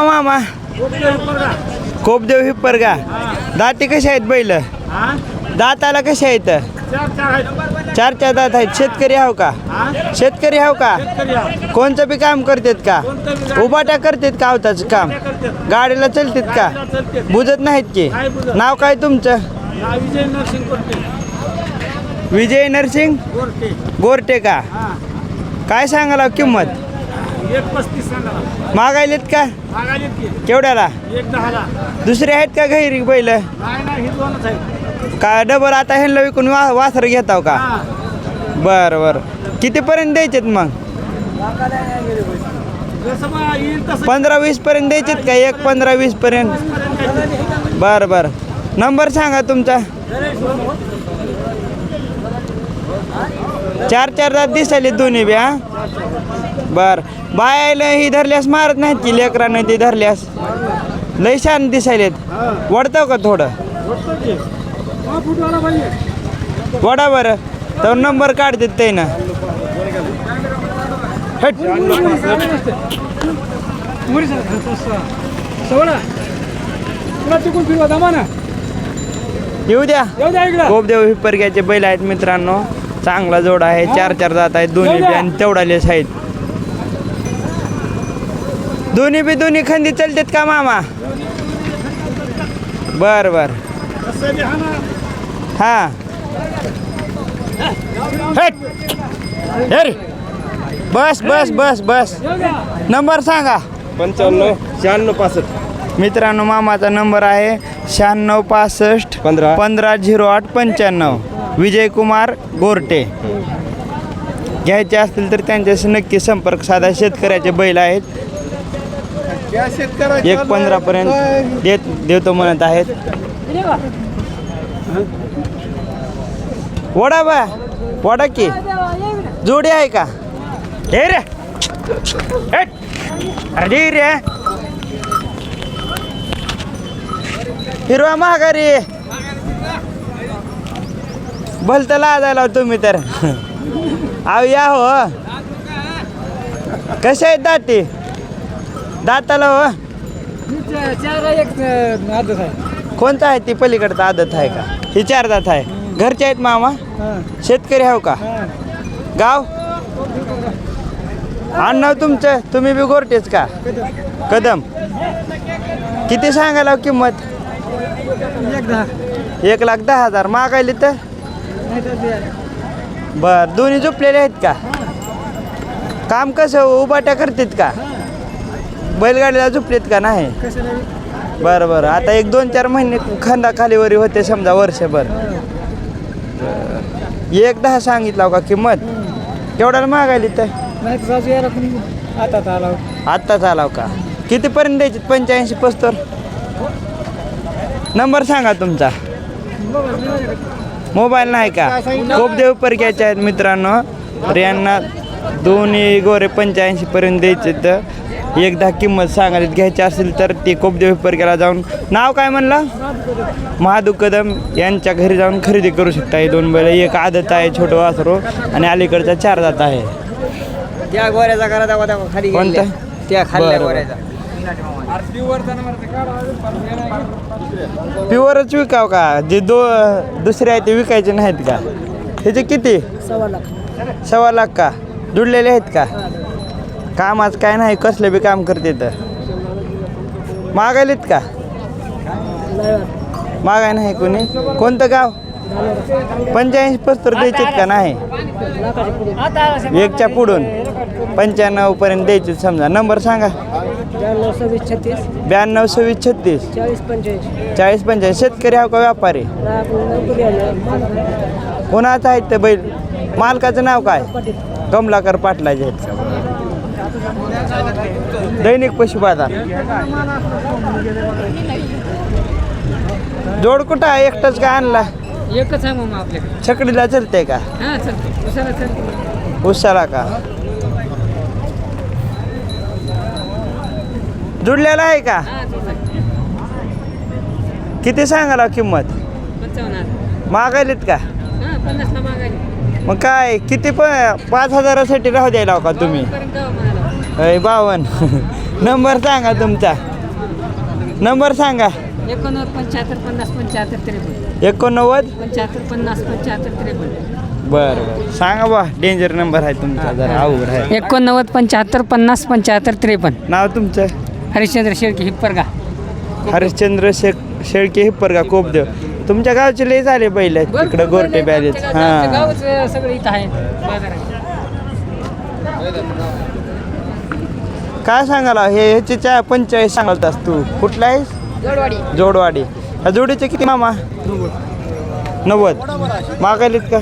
मामा. कोपदेव हिप्पर का दाती कशा आहेत बैल? दाताला कशा आहेत? चार चार दात आहेत. शेतकरी हाव का? शेतकरी हाव का? कोणचं बी काम करतात का? उबाट्या करतात का आवताचं काम? गाडीला चलतात का? बुजत नाहीत की? नाव काय तुमचं? विजय नरसिंग. गोरटे का? काय सांगाला किंमत? एक पस्तीस सांगा. मागायलेत का? केवढ्याला? एक दहाला. दुसरे आहेत का घरी बैल? नाही नाही ही दोनच आहे का डबल आता ह्यांना विकून वा वासर घेताव का? बरं बरं. कितीपर्यंत द्यायचेत मग? पंधरा वीस पर्यंत द्यायचेत का? एक पंधरा वीस पर्यंत? बरं बरं. नंबर सांगा तुमचा. चार चार दात दिसायले दोन्ही बी हा? बर. बायाला ही धरल्यास मारत नाहीत की लेकरानं ती धरल्यास. लय छान दिसायलेत. वडताव का थोडं? वडा बरं. तर नंबर काढतात ते ना येऊ द्या. येऊ द्या इकडं गोपदेव बैल आहेत मित्रांनो. चांगला जोड आहे. चार चार जात आहेत. दोन्ही बी आणि तेवढालेच आहेत. दोन्ही बी दोन्ही खंदी चालतात का मामा? बर बर. हा. बस बस बस बस. नंबर सांगा. पंच्याण्णव शहाण्णव पासष्ट. मित्रांनो मामाचा नंबर आहे शहाण्णव पासष्ट पंधरा. पंधरा झिरो आठ पंच्याण्णव. विजय कुमार गोरटे घ्यायचे असतील तर त्यांच्याशी नक्की संपर्क साधा. शेतकऱ्याचे बैल आहेत. एक पंधरा पर्यंत देत देतो म्हणत आहेत. वडा बा वडा की. जोडी आहे का? हे रे. अरे रे. हिरवा महागारी भलत लाजायला तुम्ही तर. अहो या हो. कशा आहेत दाटी? दाताला हो. आहे कोणता आहे ती पलीकडचा आदत आहे का? ही चार दात आहे. घरचे आहेत मामा? शेतकरी हाव का? गाव? आडनाव तुमचं? तुम्ही बी गोरटेच का? कदम. किती सांगायला किंमत? एक लाख दहा हजार. मागायले तर? बर. दोन्ही झोपलेले आहेत का? काम कसं? उबाट्या करतात का? बैलगाडीला झोपलेत का नाही? बरं बरं. आता एक दोन चार महिने खांदा खालीवरी होते समजा वर्षभर. एक दहा सांगितला का किंमत? केवढ्याला मागायली तर नाही तर जाऊ यार कोणी आता आला. आत्ताच आलाव का? कितीपर्यंत द्यायची? पंच्याऐंशी पस्तर नंबर सांगा तुमचा. मोबाईल नाही का? खूप देव परक्याचे आहेत मित्रांनो. तर यांना दोन्ही गोरे पंच्याऐंशी पर्यंत द्यायचे तर एकदा किंमत सांगायला घ्यायची असेल तर ते कोपदेव परक्याला जाऊन नाव काय म्हणलं? महादू कदम यांच्या घरी जाऊन खरेदी करू शकता. हे दोन बैल एक आदत आहे छोटं वासरो आणि अलीकडचा चार जात आहे. त्या गोऱ्याचा करा दाखवा दाखवा खाली कोणता? त्या खाल्ल्या. गोऱ्याचा. प्युअरच विकाव का? जे दो दुसरे आहे ते विकायचे नाहीत का? ह्याचे किती? सव्वा लाख. सव्वा लाख का? जुडलेले आहेत का? कामाचं काय नाही कसले बी काम करते तर. मागायलेत का? मागाय नाही कोणी? कोणतं गाव? पंच्याऐंशी पस्तर द्यायचेत का नाही? एकच्या पुढून पंच्याण्णव पर्यंत द्यायचे समजा. नंबर सांगा. ब्याण्णव सव्वीस छत्तीस. ब्याण्णव सव्वीस छत्तीस चाळीस पंच्याऐंशी. चाळीस पंच्याऐंशी शेतकरी हा का व्यापारी? कोणाचं आहेत ते बैल? मालकाचं नाव काय? कमलाकर पाटलाचे आहेत. दैनिक पशुबाजार जोड कुठं आहे? एकटाच का आणला? एकच आहे मग आपल्याकडे. छकडीला चलते का? हां चलते उसाला चलते उसाला का? जुडलेला आहे का? किती सांगाला किंमत? पंचावन्न मागायलेत का? हां पन्नासला मागायला मग काय किती पण पाच हजारासाठी राहू द्यायला का तुम्ही? पर्यंत म्हणाला अय बावन. नंबर सांगा तुमचा. नंबर सांगा. एकोणनव्वद पंच्याहत्तर पन्नास पंच्याहत्तर त्रेपन्न. एकोणनव्वद? पंच्याहत्तर पन्नास पंच्याहत्तर त्रेपन्न. बरं बरं. सांगा बा डेंजर नंबर आहे तुमचा जरा अवघड आहे. एकोणनव्वद पंच्याहत्तर पन्नास पंच्याहत्तर त्रेपन्न. नाव तुमचं? हरिश्चंद्र शेळके हिप्परगा. हरिश्चंद्र शेख शेळके हिप्परगा कोपदेव तुमच्या गावचे लय झाले बैल तिकडं गोरटे बॅलेज हां गावच सगळं इथं आहे बाजारात. काय सांगाला हे ह्याचे चा पंचेचाळीस सांगतास तू. कुठला आहेस? जोडवाडी. जोडवाडी. ह्या जोडीचे किती मामा? नव्वद. मागायलेत का?